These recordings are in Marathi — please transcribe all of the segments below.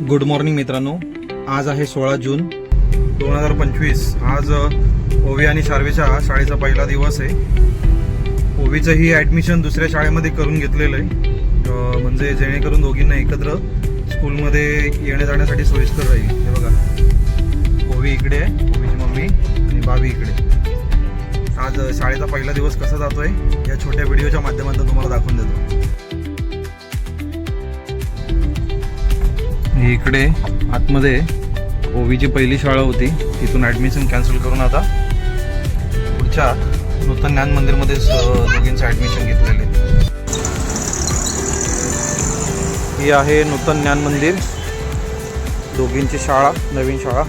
गुड मॉर्निंग मित्रांनो. आज आहे सोळा जून दोन हजार पंचवीस. आज ओवी आणि शार्वेच्या शाळेचा पहिला दिवस आहे. ओवीचं ही ॲडमिशन दुसऱ्या शाळेमध्ये करून घेतलेलं आहे. म्हणजे जेणेकरून दोघींना एकत्र स्कूलमध्ये येण्या जाण्यासाठी सोयीस्कर राहील. हे बघा. ओवी इकडे आहे ओवीची मम्मी आणि बाबी इकडे. आज शाळेचा पहिला दिवस कसा जातोय या छोट्या व्हिडिओच्या माध्यमातून तुम्हाला दाखवून देतो. इकडे आतमध्ये ओवीची पहिली शाळा होती. तिथून ॲडमिशन कॅन्सल करून आता पुढच्या नूतन ज्ञान मंदिरमध्ये दोघींचं ॲडमिशन घेतलेले. ही आहे नूतन ज्ञान मंदिर. दोघींची शाळा नवीन शाळा.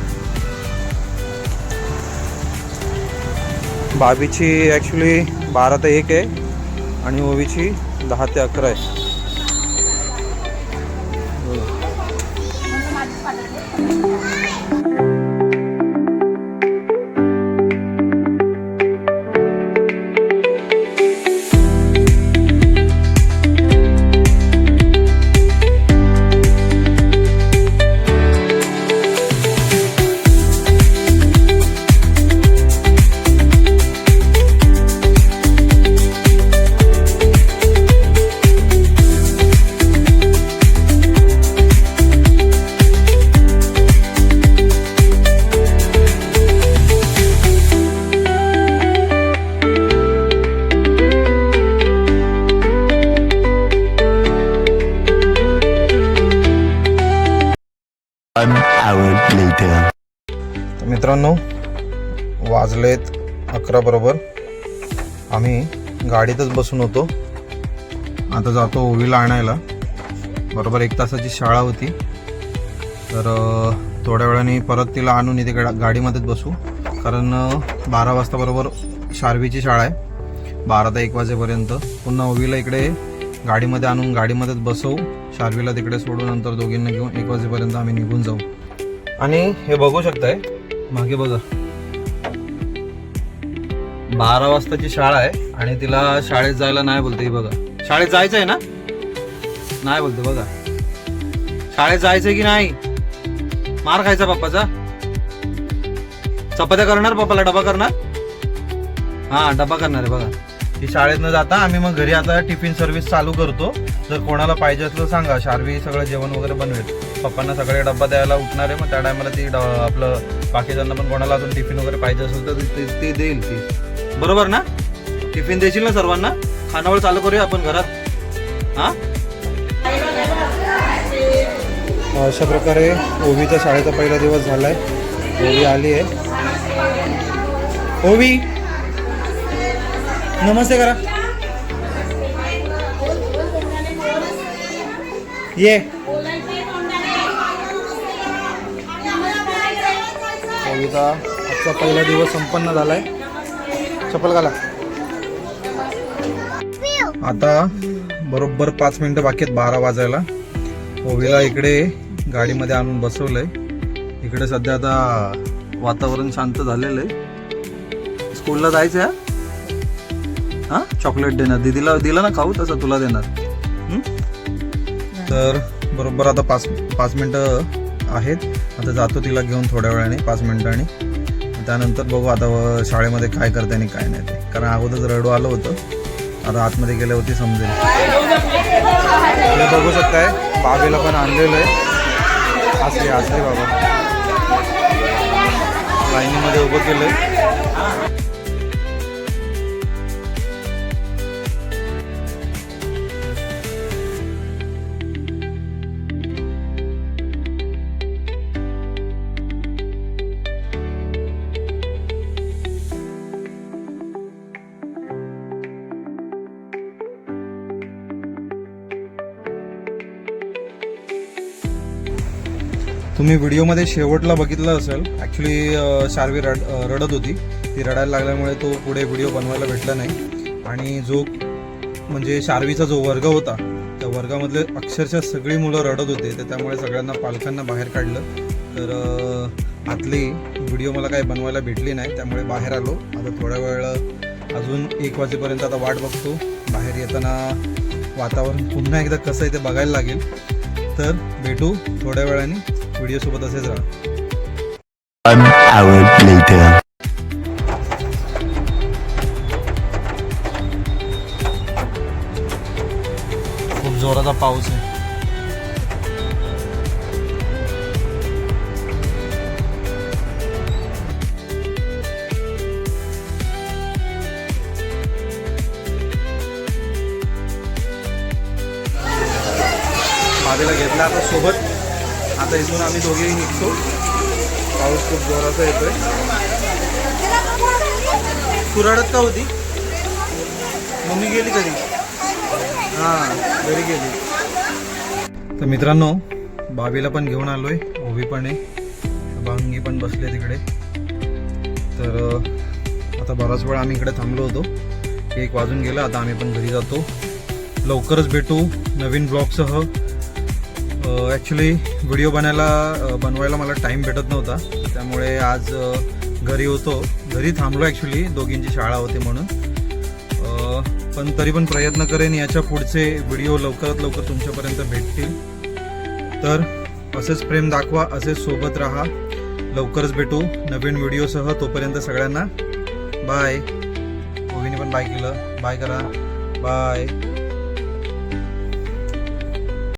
बाबीची ॲक्च्युली बारा ते एक आहे आणि ओवीची दहा ते अकरा आहे. तर मित्रांनो वाजलेत अकरा बरोबर. आम्ही गाडीतच बसून होतो. आता जातो ओवीला आणायला. बरोबर एक तासाची शाळा होती. तर थोड्या वेळाने परत तिला आणून इथे गा- गाडीमध्येच बसू. कारण बारा वाजता बरोबर शार्वीची शाळा आहे. बारा ते एक वाजेपर्यंत. पुन्हा ओवीला इकडे गाडीमध्ये आणून गाडीमध्येच बसवू. शार्वीला तिकडे सोडून नंतर दोघींना घेऊन एक वाजेपर्यंत आम्ही निघून जाऊ. आणि हे बघू शकताय. मागे बघा. बारा वाजताची शाळा आहे आणि तिला शाळेत जायला नाही बोलते बघा. शाळेत जायचं आहे ना? नाही बोलते बघा. शाळेत जायचंय की नाही? मार खायचा पप्पाचा. चपात्या करणार पप्पाला? डबा करणार? हा डबा करणार आहे बघा. ही शाळेत न जाता आम्ही मग घरी आता टिफिन सर्व्हिस चालू करतो. जर कोणाला पाहिजे असलं सांगा. शार्वी सगळं जेवण वगैरे बनवेल. पप्पांना सगळे डब्बा द्यायला उठणार आहे मग त्या टायमाला ती ड- आपलं बाकीच्यांना पण कोणाला अजून टिफिन वगैरे पाहिजे असेल तर ते- देईल ती. बरोबर ना? टिफिन देशील ना सर्वांना? खानावळ चालू करूया आपण घरात. हां? अशा प्रकारे ओवीचा शाळेचा पहिला दिवस झालाय. ओवी आली आहे. ओवी! नमस्ते करा. ये. कविता आजचा पहिला दिवस संपन्न झालाय. चपल घाला. आता बरोबर पाच मिनिटं बाकी आहेत बारा वाजायला. ओवीला इकडे गाडीमध्ये आणून बसवलंय. इकडे सध्या आता वातावरण शांत झालेलं आहे. स्कूलला जायचं आहे हा? चॉकलेट देणार. दीदीला दिला ना खाऊ तसं तुला देणार? तर बरोबर आता पाच पाच मिनटं आहेत. आता जातो तिला घेऊन थोड्या वेळाने पाच मिनिटांनी. त्यानंतर बघू आता शाळेमध्ये काय करते आणि काय नाही ते. कारण अगोदरच रडू आलं होतं. आता आतमध्ये गेल्यावरती समजेल. बघू शकताय बाबेला पण आणलेलं आहे. असले असले बाबा. लाईनीमध्ये उभं केलंय. तुम्ही व्हिडिओमध्ये शेवटला बघितलं असेल ॲक्च्युली शार्वी रड रडत होती. ती रडायला लागल्यामुळे तो पुढे व्हिडिओ बनवायला भेटला नाही. आणि जो म्हणजे शार्वीचा जो वर्ग होता त्या वर्गामधले अक्षरशः सगळी मुलं रडत होते. तर त्यामुळे सगळ्यांना पालकांना बाहेर काढलं. तर आतली व्हिडिओ मला काही बनवायला भेटली नाही त्यामुळे बाहेर आलो. आता थोड्या वेळ अजून एक वाजेपर्यंत आता वाट बघतो. बाहेर येताना वातावरण पुन्हा एकदा कसं आहे ते बघायला लागेल. तर भेटू थोड्या वेळाने. व्हिडिओ सोबत असेच राहा. खूप जोराचा पाऊस आहे. घेतला आता सोबत. आता इथून आम्ही दोघेही निघतो. पाऊस खूप जोराचा येतोय. तू रडत का होती? मम्मी गेली कधी हां घरी गेली. तर मित्रांनो बाबीला पण घेऊन आलोय. ओवी पण आहे. बांगी पण बसले तिकडे. तर आता बराच वेळ आम्ही इकडे थांबलो होतो. एक वाजून गेला आता आम्ही पण घरी जातो. लवकरच भेटू नवीन ब्लॉगसह ॲक्च्युली व्हिडिओ बनायला बनवायला मला टाईम भेटत नव्हता. त्यामुळे आज घरी होतो. घरी थांबलो ॲक्च्युली दोघींची शाळा होती म्हणून. पण तरी पण प्रयत्न करेन याच्या पुढचे व्हिडिओ लवकरात लवकर तुमच्यापर्यंत भेटतील. तर असेच प्रेम दाखवा असेच सोबत राहा. लवकरच भेटू नवीन व्हिडिओसह तोपर्यंत सगळ्यांना बाय ओवीने पण बाय केलं. बाय करा. बाय